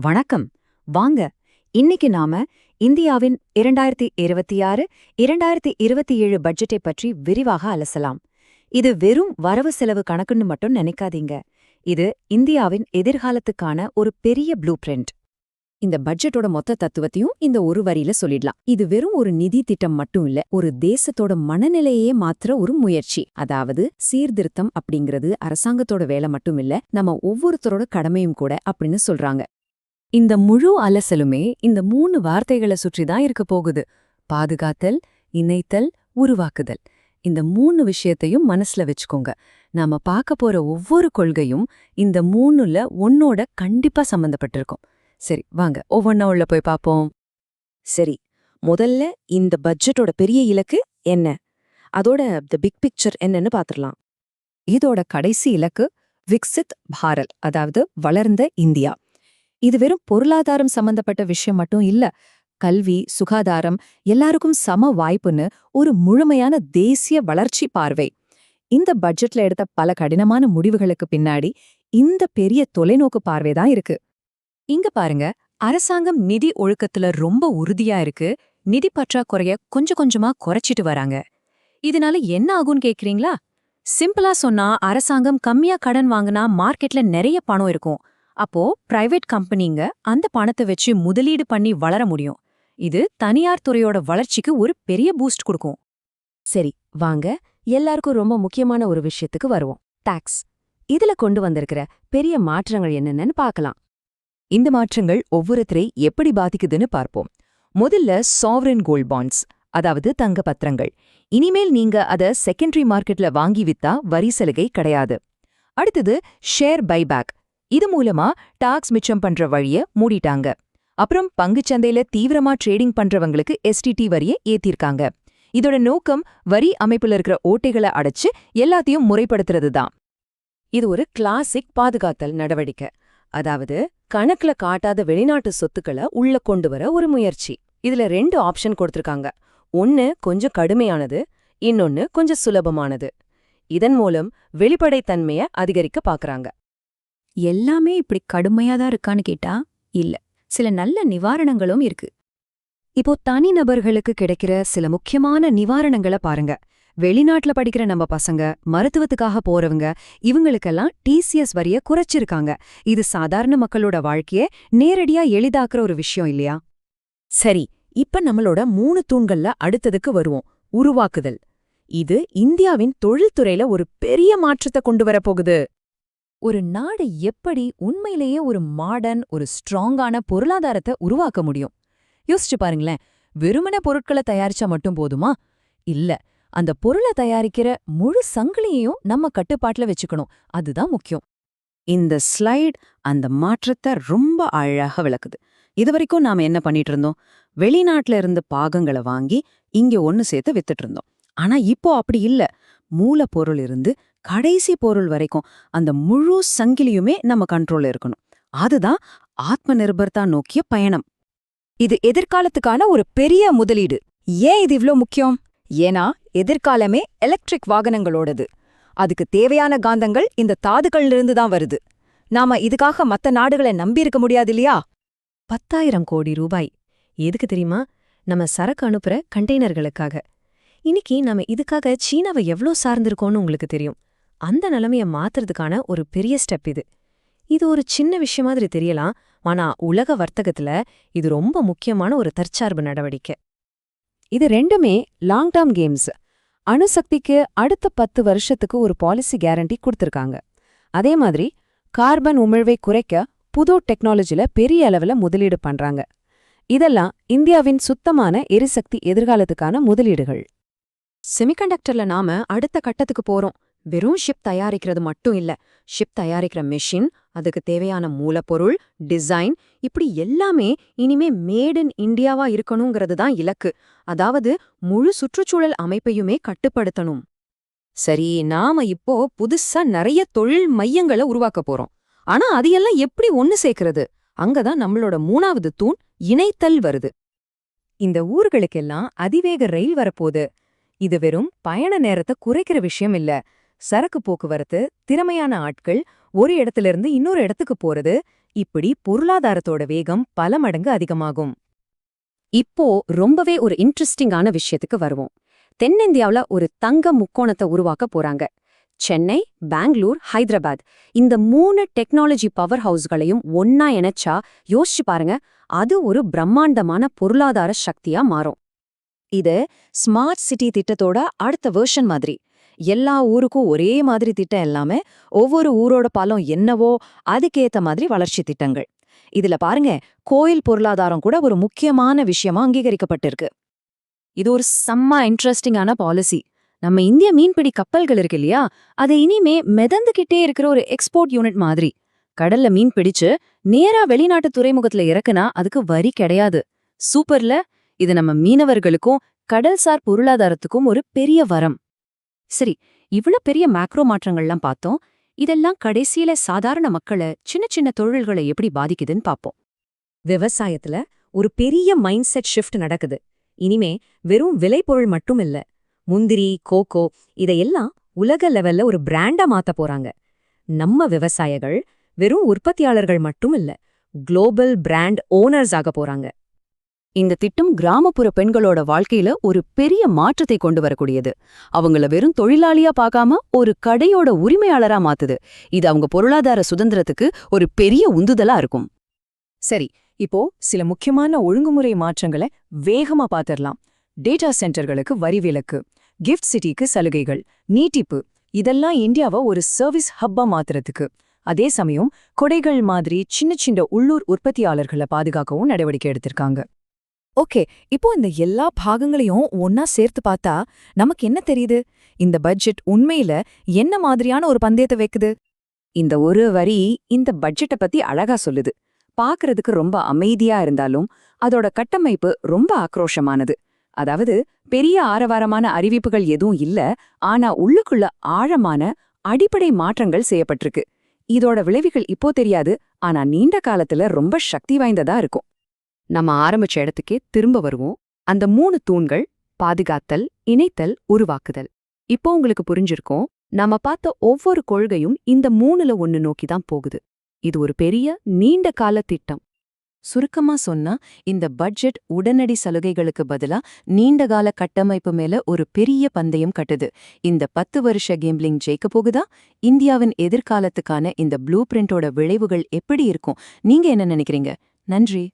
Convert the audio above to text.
வணக்கம். வாங்க இன்னைக்கு நாம இந்தியாவின் இரண்டாயிரத்தி இருபத்தி ஆறு இரண்டாயிரத்தி இருபத்தி ஏழு பட்ஜெட்டை பற்றி விரிவாக அலசலாம். இது வெறும் வரவு செலவு கணக்குன்னு மட்டும் நினைக்காதீங்க. இது இந்தியாவின் எதிர்காலத்துக்கான ஒரு பெரிய ப்ளூ பிரிண்ட். இந்த பட்ஜெட்டோட மொத்த தத்துவத்தையும் இந்த ஒரு வரியில சொல்லிடலாம். இது வெறும் ஒரு நிதி திட்டம் மட்டும் இல்ல ஒரு தேசத்தோட மனநிலையே மாத்திர ஒரு முயற்சி. அதாவது சீர்திருத்தம் அப்படிங்கிறது அரசாங்கத்தோட வேலை மட்டும் இல்ல நம்ம ஒவ்வொருத்தரோட கடமையும் கூட அப்படின்னு சொல்றாங்க. இந்த முழு அலசலுமே இந்த மூணு வார்த்தைகளை சுற்றி தான் இருக்க போகுது. பாதுகாத்தல் இணைத்தல் உருவாக்குதல். இந்த மூணு விஷயத்தையும் மனசுல வச்சுக்கோங்க. நாம பார்க்க போற ஒவ்வொரு கொள்கையும் இந்த மூணுல ஒன்னோட கண்டிப்பா சம்பந்தப்பட்டிருக்கும். சரி வாங்க. ஒவ்வொன்னா உள்ள போய் பாப்போம். சரி முதல்ல இந்த பட்ஜெட்டோட பெரிய இலக்கு என்ன? அதோட த பிக் பிக்சர் என்னன்னு பாத்திரலாம். இதோட கடைசி இலக்கு விக்சித் பாரல் அதாவது வளர்ந்த இந்தியா. இது வெறும் பொருளாதாரம் சம்பந்தப்பட்ட விஷயம் மட்டும் இல்ல. கல்வி சுகாதாரம் எல்லாருக்கும் சம வாய்ப்புன்னு ஒரு முழுமையான தேசிய வளர்ச்சி பார்வை. இந்த பட்ஜெட்ல எடுத்த பல கடினமான முடிவுகளுக்கு பின்னாடி இந்த பெரிய தொலைநோக்கு பார்வை தான் இருக்கு. இங்க பாருங்க அரசாங்கம் நிதி ஒழுக்கத்துல ரொம்ப உறுதியா இருக்கு. நிதி பற்றாக்குறைய கொஞ்சம் கொஞ்சமா குறைச்சிட்டு வராங்க. இதனால என்ன ஆகும்னு கேக்குறீங்களா? சிம்பிளா சொன்னா அரசாங்கம் கம்மியா கடன் வாங்கினா மார்க்கெட்ல நிறைய பணம் இருக்கும். அப்போ பிரைவேட் கம்பெனிங்க அந்த பணத்தை வச்சு முதலீடு பண்ணி வளர முடியும். இது தனியார் துறையோட வளர்ச்சிக்கு ஒரு பெரிய பூஸ்ட் கொடுக்கும். சரி வாங்க. எல்லாருக்கும் ரொம்ப முக்கியமான ஒரு விஷயத்துக்கு வருவோம். டாக்ஸ் இதுல கொண்டு வந்திருக்கிற பெரிய மாற்றங்கள் என்னென்னு பார்க்கலாம். இந்த மாற்றங்கள் ஒவ்வொருத்தரை எப்படி பாதிக்குதுன்னு பார்ப்போம். முதல்ல சாவரன் கோல்ட் பாண்ட்ஸ் அதாவது தங்க பத்திரங்கள் இனிமேல் நீங்க அத செகண்டரி மார்க்கெட்ல வாங்கி வித்தா வரி சலுகை கிடையாது. அடுத்தது ஷேர் பைபேக் இது மூலமா டாக்ஸ் மிச்சம் பண்ற வழிய மூடிட்டாங்க. அப்புறம் பங்குச்சந்தையில தீவிரமா ட்ரேடிங் பண்றவங்களுக்கு எஸ்டிடி வரிய ஏத்திருக்காங்க. இதோட நோக்கம் வரி அமைப்புல இருக்கிற ஓட்டைகளை அடைச்சு எல்லாத்தையும் முறைப்படுத்துறது தான் இது ஒரு கிளாசிக் பாதுகாத்தல் நடவடிக்கை. அதாவது கணக்குல காட்டாத வெளிநாட்டு சொத்துக்களை உள்ள கொண்டு வர ஒரு முயற்சி. இதுல ரெண்டு ஆப்ஷன் கொடுத்திருக்காங்க. ஒன்னு கொஞ்சம் கடுமையானது இன்னொன்னு கொஞ்சம் சுலபமானது. இதன் மூலம் வெளிப்படைத்தன்மைய அதிகரிக்க பாக்குறாங்க. எல்லாமே இப்படி கடுமையா தான் இருக்கான்னு கேட்டா இல்ல. சில நல்ல நிவாரணங்களும் இருக்கு. இப்போ தனிநபர்களுக்கு கிடைக்கிற சில முக்கியமான நிவாரணங்களை பாருங்க. வெளிநாட்டுல படிக்கிற நம்ம பசங்க மருத்துவத்துக்காக போறவங்க இவங்களுக்கெல்லாம் டிசிஎஸ் வரிய குறைச்சிருக்காங்க. இது சாதாரண மக்களோட வாழ்க்கைய நேரடியா எளிதாக்குற ஒரு விஷயம் இல்லையா? சரி இப்ப நம்மளோட மூணு தூண்கள்ல அடுத்ததுக்கு வருவோம். உருவாக்குதல். இது இந்தியாவின் தொழில்துறையில ஒரு பெரிய மாற்றத்தை கொண்டு வரப்போகுது. ஒரு நாடு எப்படி உண்மையிலேயே ஒரு மாடர்ன் ஒரு ஸ்ட்ராங்கான பொருளாதாரத்தை உருவாக்க முடியும்? யோசிச்சு பாருங்களேன். வெறுமன பொருட்களை தயாரிச்சா மட்டும் போதுமா? இல்ல அந்த பொருளை தயாரிக்கிற முழு சங்கிலியையும் நம்ம கட்டுப்பாட்டுல வச்சுக்கணும். அதுதான் முக்கியம். இந்த ஸ்லைட் அந்த மாற்றத்தை ரொம்ப அழகாக விளக்குது. இதுவரைக்கும் நாம என்ன பண்ணிட்டு இருந்தோம்? வெளிநாட்டுல இருந்து பாகங்களை வாங்கி இங்க ஒன்னு சேர்த்து வித்துட்டு இருந்தோம். ஆனா இப்போ அப்படி இல்ல. மூலப்பொருள் இருந்து கடைசி பொருள் வரைக்கும் அந்த முழு சங்கிலியுமே நம்ம கண்ட்ரோல்ல இருக்கணும். அதுதான் ஆத்ம நிர்பர்தா நோக்கிய பயணம். இது எதிர்காலத்துக்கான ஒரு பெரிய முதலீடு. ஏன் இது இவ்ளோ முக்கியம்? ஏன்னா எதிர்காலமே எலக்ட்ரிக் வாகனங்களோடது. அதுக்கு தேவையான காந்தங்கள் இந்த தாதுகள்லிருந்து தான் வருது. நாம இதுக்காக மத்த நாடுகளை நம்பியிருக்க முடியாது இல்லையா? பத்தாயிரம் கோடி ரூபாய். எதுக்கு தெரியுமா? நம்ம சரக்கு அனுப்புற கண்டெய்னர்களுக்காக இன்னைக்கு நம்ம இதுக்காக சீனாவை எவ்ளோ சார்ந்திருக்கோம்னு உங்களுக்கு தெரியும். அந்த நிலைமைய மாத்துறதுக்கான ஒரு பெரிய ஸ்டெப் இது. இது ஒரு சின்ன விஷயம் மாதிரி தெரியலாம் ஆனா உலக வர்த்தகத்துல இது ரொம்ப முக்கியமான ஒரு தற்சார்பு நடவடிக்கை. இது ரெண்டுமே லாங் டேர்ம் கேம்ஸ் அணுசக்திக்கு அடுத்த பத்து வருஷத்துக்கு ஒரு பாலிசி கேரண்டி கொடுத்துருக்காங்க. அதே மாதிரி கார்பன் உமிழ்வை குறைக்க புது டெக்னாலஜில பெரிய அளவுல முதலீடு பண்றாங்க. இதெல்லாம் இந்தியாவின் சுத்தமான எரிசக்தி எதிர்காலத்துக்கான முதலீடுகள். செமிகண்டக்டர்ல நாம அடுத்த கட்டத்துக்கு போறோம். வெறும் ஷிப் தயாரிக்கிறது மட்டும் இல்ல. ஷிப் தயாரிக்கிற மெஷின் அதுக்கு தேவையான மூலப்பொருள் டிசைன் இப்படி எல்லாமே இனிமே மேட் இன் இந்தியாவா இருக்கணுங்கிறது தான் இலக்கு. அதாவது முழு சுற்றுச்சூழல் அமைப்பையுமே கட்டுப்படுத்தணும். சரி நாம இப்போ புதுசா நிறைய தொழில் மையங்களை உருவாக்க போறோம். ஆனா அதையெல்லாம் எப்படி ஒன்னு சேர்க்கறது? அங்கதான் நம்மளோட மூணாவது தூண் இணைத்தல் வருது. இந்த ஊர்களுக்கெல்லாம் அதிவேக ரயில் வரப்போகுது. இது வெறும் பயண நேரத்தை குறைக்கிற விஷயம் இல்ல. சரக்கு போக்குவரத்து திறமையான ஆட்கள் ஒரு இடத்திலிருந்து இன்னொரு இடத்துக்கு போறது இப்படி பொருளாதாரத்தோட வேகம் பல மடங்கு அதிகமாகும். இப்போ ரொம்பவே ஒரு இன்ட்ரெஸ்டிங்கான விஷயத்துக்கு வருவோம். தென்னிந்தியாவுல ஒரு தங்க முக்கோணத்தை உருவாக்க போறாங்க. சென்னை பெங்களூர் ஹைதராபாத். இந்த மூணு டெக்னாலஜி பவர் ஹவுஸ்களையும் ஒன்னா இணைச்சா யோசிச்சு பாருங்க அது ஒரு பிரம்மாண்டமான பொருளாதார சக்தியா மாறும். இது ஸ்மார்ட் சிட்டி திட்டத்தோட அடுத்த வெர்ஷன் மாதிரி. எல்லா ஊருக்கும் ஒரே மாதிரி திட்டம் எல்லாமே ஒவ்வொரு ஊரோட பலம் என்னவோ அதுக்கேத்த மாதிரி வளர்ச்சி திட்டங்கள். இதுல பாருங்க கோயில் பொருளாதாரம் கூட ஒரு முக்கியமான விஷயமா அங்கீகரிக்கப்பட்டிருக்கு. இது ஒரு செம்ம இன்ட்ரெஸ்டிங்கான பாலிசி. நம்ம இந்திய மீன்பிடி கப்பல்கள் இருக்கு இல்லையா? அது இனிமே மிதந்துகிட்டே இருக்கிற ஒரு எக்ஸ்போர்ட் யூனிட் மாதிரி. கடல்ல மீன் பிடிச்சு நேரா வெளிநாட்டு துறைமுகத்துல இறக்குனா அதுக்கு வரி கிடையாது. சூப்பர்ல இது நம்ம மீனவர்களுக்கும் கடல்சார் பொருளாதாரத்துக்கும் ஒரு பெரிய வரம். சரி இவ்ளோ பெரிய மேக்ரோ மாற்றங்கள்லாம் பார்த்தோம். இதெல்லாம் கடைசியில சாதாரண மக்களை சின்ன சின்ன தொழில்களை எப்படி பாதிக்குதுன்னு பாப்போம். விவசாயத்துல ஒரு பெரிய மைண்ட் செட் ஷிஃப்ட் நடக்குது. இனிமே வெறும் விளைபொருள் மட்டும் இல்ல முந்திரி கோகோ இதையெல்லாம் உலக லெவல்ல ஒரு பிராண்டா மாத்த போறாங்க. நம்ம விவசாயிகள் வெறும் உற்பத்தியாளர்கள் மட்டும் இல்ல குளோபல் பிராண்ட் ஓனர்ஸ் ஆக போறாங்க. இந்த திட்டம் கிராமப்புற பெண்களோட வாழ்க்கையில ஒரு பெரிய மாற்றத்தை கொண்டு வரக்கூடியது. அவங்கள வெறும் தொழிலாளியா பார்க்காம ஒரு கடையோட உரிமையாளரா மாத்துது. இது அவங்க பொருளாதார சுதந்திரத்துக்கு ஒரு பெரிய உந்துதலா இருக்கும். சரி இப்போ சில முக்கியமான ஒழுங்குமுறை மாற்றங்களை வேகமா பாத்திரலாம். டேட்டா சென்டர்களுக்கு வரி விலக்கு கிஃப்ட் சிட்டிக்கு சலுகைகள் நீட்டிப்பு. இதெல்லாம் இந்தியாவை ஒரு சர்வீஸ் ஹப்பா மாத்துறதுக்கு. அதே சமயம் கொடைகள் மாதிரி சின்ன சின்ன உள்ளூர் உற்பத்தியாளர்களை பாதுகாக்கவும் நடவடிக்கை எடுத்திருக்காங்க. ஓகே இப்போ இந்த எல்லா பாகங்களையும் ஒன்னா சேர்த்து பார்த்தா நமக்கு என்ன தெரியுது? இந்த பட்ஜெட் உண்மையில என்ன மாதிரியான ஒரு பந்தயத்தை வைக்குது? இந்த ஒரு வரி இந்த பட்ஜெட்டை பத்தி அழகா சொல்லுது. பாக்குறதுக்கு ரொம்ப அமைதியா இருந்தாலும் அதோட கட்டமைப்பு ரொம்ப ஆக்ரோஷமானது. அதாவது பெரிய ஆரவாரமான அறிவிப்புகள் எதுவும் இல்ல ஆனா உள்ளுக்குள்ள ஆழமான அடிப்படை மாற்றங்கள் செய்யப்பட்டிருக்கு. இதோட விளைவுகள் இப்போ தெரியாது ஆனா நீண்ட காலத்துல ரொம்ப சக்தி வாய்ந்ததா இருக்கும். நம்ம ஆரம்பிச்ச இடத்துக்கே திரும்ப வருவோம். அந்த மூணு தூண்கள் பாதுகாத்தல் இணைத்தல் உருவாக்குதல். இப்போ உங்களுக்கு புரிஞ்சிருக்கோம். நாம பார்த்த ஒவ்வொரு கொள்கையும் இந்த மூணுல ஒன்னு நோக்கி தான் போகுது. இது ஒரு பெரிய நீண்ட கால திட்டம். சுருக்கமா சொன்னா இந்த பட்ஜெட் உடனடி சலுகைகளுக்கு பதிலா நீண்டகால கட்டமைப்பு மேல ஒரு பெரிய பந்தயம் கட்டுது. இந்த பத்து வருஷ கேம்லிங் ஜெயிக்க போகுதா? இந்தியாவின் எதிர்காலத்துக்கான இந்த ப்ளூ பிரிண்டோட விளைவுகள் எப்படி இருக்கும்? நீங்க என்ன நினைக்கிறீங்க? நன்றி.